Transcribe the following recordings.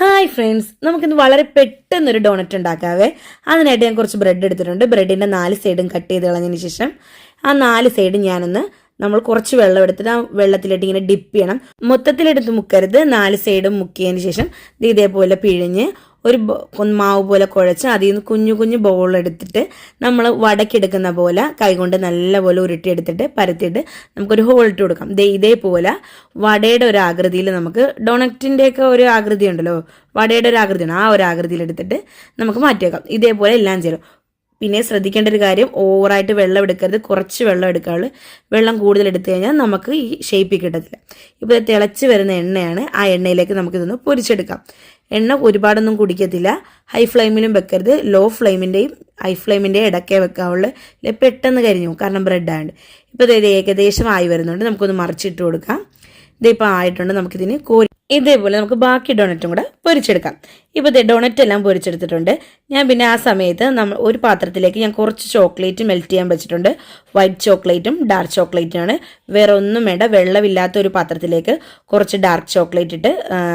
Hi friends നമുക്കിന്ന് വളരെ പെട്ടെന്നൊരു ഡോണറ്റ് ഉണ്ടാക്കാവേ. അതിനായിട്ട് ഞാൻ കുറച്ച് ബ്രെഡ് എടുത്തിട്ടുണ്ട്. ബ്രെഡിന്റെ നാല് സൈഡും കട്ട് ചെയ്ത് കളഞ്ഞതിന് ശേഷം ആ നാല് സൈഡും ഞാനൊന്ന് നമ്മൾ കുറച്ച് വെള്ളം എടുത്തിട്ട് ആ വെള്ളത്തിലിട്ട് ഇങ്ങനെ ഡിപ്പ് ചെയ്യണം. മൊത്തത്തിലെടുത്ത് മുക്കരുത്. നാല് സൈഡും മുക്കിയതിന് ശേഷം ഇത് ഇതേപോലെ പിഴിഞ്ഞ് ഒരു മാവ് പോലെ കുഴച്ച് അതിൽ നിന്ന് കുഞ്ഞു കുഞ്ഞു ബോൾ എടുത്തിട്ട് നമ്മൾ വടക്കെടുക്കുന്ന പോലെ കൈകൊണ്ട് നല്ലപോലെ ഉരുട്ടിയെടുത്തിട്ട് പരത്തിയിട്ട് നമുക്കൊരു ഹോൾ ഇട്ട് കൊടുക്കാം. ദേ ഇതേപോലെ വടയുടെ ഒരു ആകൃതിയിൽ നമുക്ക് ഡൊണറ്റിന്റെ ഒക്കെ ഒരു ആകൃതി ഉണ്ടല്ലോ. വടയുടെ ഒരു ആകൃതിയാണ്. ആ ഒരു ആകൃതിയിൽ എടുത്തിട്ട് നമുക്ക് മാറ്റി വെക്കാം. ഇതേപോലെ എല്ലാം ചെയ്യും പിന്നെ ശ്രദ്ധിക്കേണ്ട ഒരു കാര്യം ഓവറായിട്ട് വെള്ളം എടുക്കരുത്. കുറച്ച് വെള്ളം എടുക്കാവുള്ളൂ വെള്ളം കൂടുതൽ എടുത്തു കഴിഞ്ഞാൽ നമുക്ക് ഈ ഷേപ്പിൽ കിട്ടത്തില്ല. ഇപ്പോൾ തിളച്ച് വരുന്ന എണ്ണയാണ്. ആ എണ്ണയിലേക്ക് നമുക്കിതൊന്ന് പൊരിച്ചെടുക്കാം. എണ്ണ ഒരുപാടൊന്നും കുടിക്കത്തില്ല. ഹൈ ഫ്ലെയിമിലും വെക്കരുത്. ലോ ഫ്ലെയിമിന്റെയും ഹൈ ഫ്ലെയിമിന്റെയും ഇടയ്ക്കേ വെക്കാവുള്ളൂ. ഇല്ല പെട്ടെന്ന് കരിഞ്ഞു. കാരണം ബ്രെഡ് ആയതുകൊണ്ട് ഇപ്പോൾ ഇത് ഏകദേശം ആയി വരുന്നുണ്ട്. നമുക്കൊന്ന് മറിച്ചിട്ട് കൊടുക്കാം. ഇതിപ്പോൾ ആയിട്ടുണ്ട്. നമുക്കിതിന് കോരി ഇതേപോലെ നമുക്ക് ബാക്കി ഡൊണറ്റും കൂടെ പൊരിച്ചെടുക്കാം. ഇപ്പോൾ ഇതേ ഡൊണറ്റ് എല്ലാം പൊരിച്ചെടുത്തിട്ടുണ്ട്. ഞാൻ പിന്നെ ആ സമയത്ത് നമ്മൾ ഒരു പാത്രത്തിലേക്ക് ഞാൻ കുറച്ച് ചോക്ലേറ്റ് മെൽറ്റ് ചെയ്യാൻ വെച്ചിട്ടുണ്ട്. വൈറ്റ് ചോക്ലേറ്റും ഡാർക്ക് ചോക്ലേറ്റുമാണ് വേറെ ഒന്നും വേണ്ട. വെള്ളമില്ലാത്ത ഒരു പാത്രത്തിലേക്ക് കുറച്ച് ഡാർക്ക് ചോക്ലേറ്റ് ഇട്ട്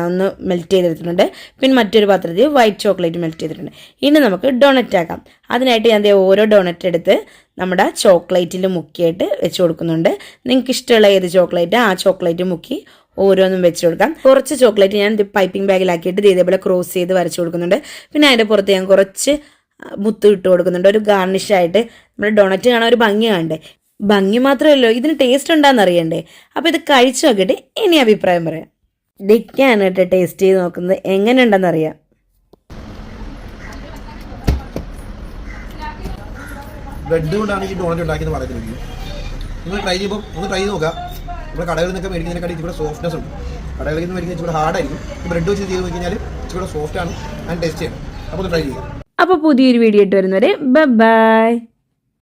ഒന്ന് മെൽറ്റ് ചെയ്തെടുത്തിട്ടുണ്ട്. പിന്നെ മറ്റൊരു പാത്രത്തിൽ വൈറ്റ് ചോക്ലേറ്റ് മെൽറ്റ് ചെയ്തിട്ടുണ്ട്. ഇനി നമുക്ക് ഡൊണറ്റ് ആക്കാം. അതിനായിട്ട് ഞാൻ ഓരോ ഡൊണറ്റ് എടുത്ത് നമ്മുടെ ചോക്ലേറ്റിൽ മുക്കിയിട്ട് വെച്ച് കൊടുക്കുന്നുണ്ട്. നിങ്ങൾക്ക് ഇഷ്ടമുള്ള ഏത് ചോക്ലേറ്റ് ആ ചോക്ലേറ്റ് മുക്കി ഓരോന്നും വെച്ച് കൊടുക്കാം. കുറച്ച് ചോക്ലേറ്റ് ഞാൻ പൈപ്പിംഗ് ബാഗിലാക്കിയിട്ട് ഇതേപോലെ ക്രോസ് ചെയ്ത് വരച്ചു കൊടുക്കുന്നുണ്ട്. പിന്നെ അതിന്റെ പുറത്ത് ഞാൻ കുറച്ച് മുത്ത് ഇട്ട് കൊടുക്കുന്നുണ്ട്. ഒരു ഗാർണിഷായിട്ട് നമ്മുടെ ഡൊണറ്റ് കാണാൻ ഒരു ഭംഗി കാണണ്ടേ? ഭംഗി മാത്രമല്ലോ ഇതിന് ടേസ്റ്റ് ഉണ്ടാന്ന് അറിയണ്ടേ? അപ്പോൾ ഇത് കഴിച്ചു നോക്കിയിട്ട് ഇനി അഭിപ്രായം പറയാം. ഡിക്കാണ് കേട്ടോ ടേസ്റ്റ് ചെയ്ത് നോക്കുന്നത്. എങ്ങനെ ഉണ്ടെന്ന് അറിയാം ബ്രെഡ് കൊണ്ടാണ് ഈ ഡോണറ്റ് ഉണ്ടാക്കിയെന്ന് പറയുന്നത്. നിങ്ങൾ ട്രൈ ചെയ്യുമ്പോൾ ഒന്ന് ട്രൈ നോക്കാം നമ്മുടെ കടകളിൽ നിന്നൊക്കെ മേടിക്കുന്നതിനെക്കാട്ടി ഇച്ചിരി സോഫ്റ്റ്നെസ് ഉണ്ട്. കടകളിൽ നിന്ന് മേടിക്കുന്ന ഇച്ചിരി ഹാർഡായിരിക്കും ബ്രെഡ് വെച്ച് ചെയ്ത് കഴിഞ്ഞാൽ ഇച്ചിരി സോഫ്റ്റ് ആണ്. ആൻഡ് ടേസ്റ്റ് ചെയ്യണം അപ്പോൾ ട്രൈ ചെയ്യാം. അപ്പോൾ പുതിയൊരു വീഡിയോ ഇട്ട് വരുന്നവരെ ബൈ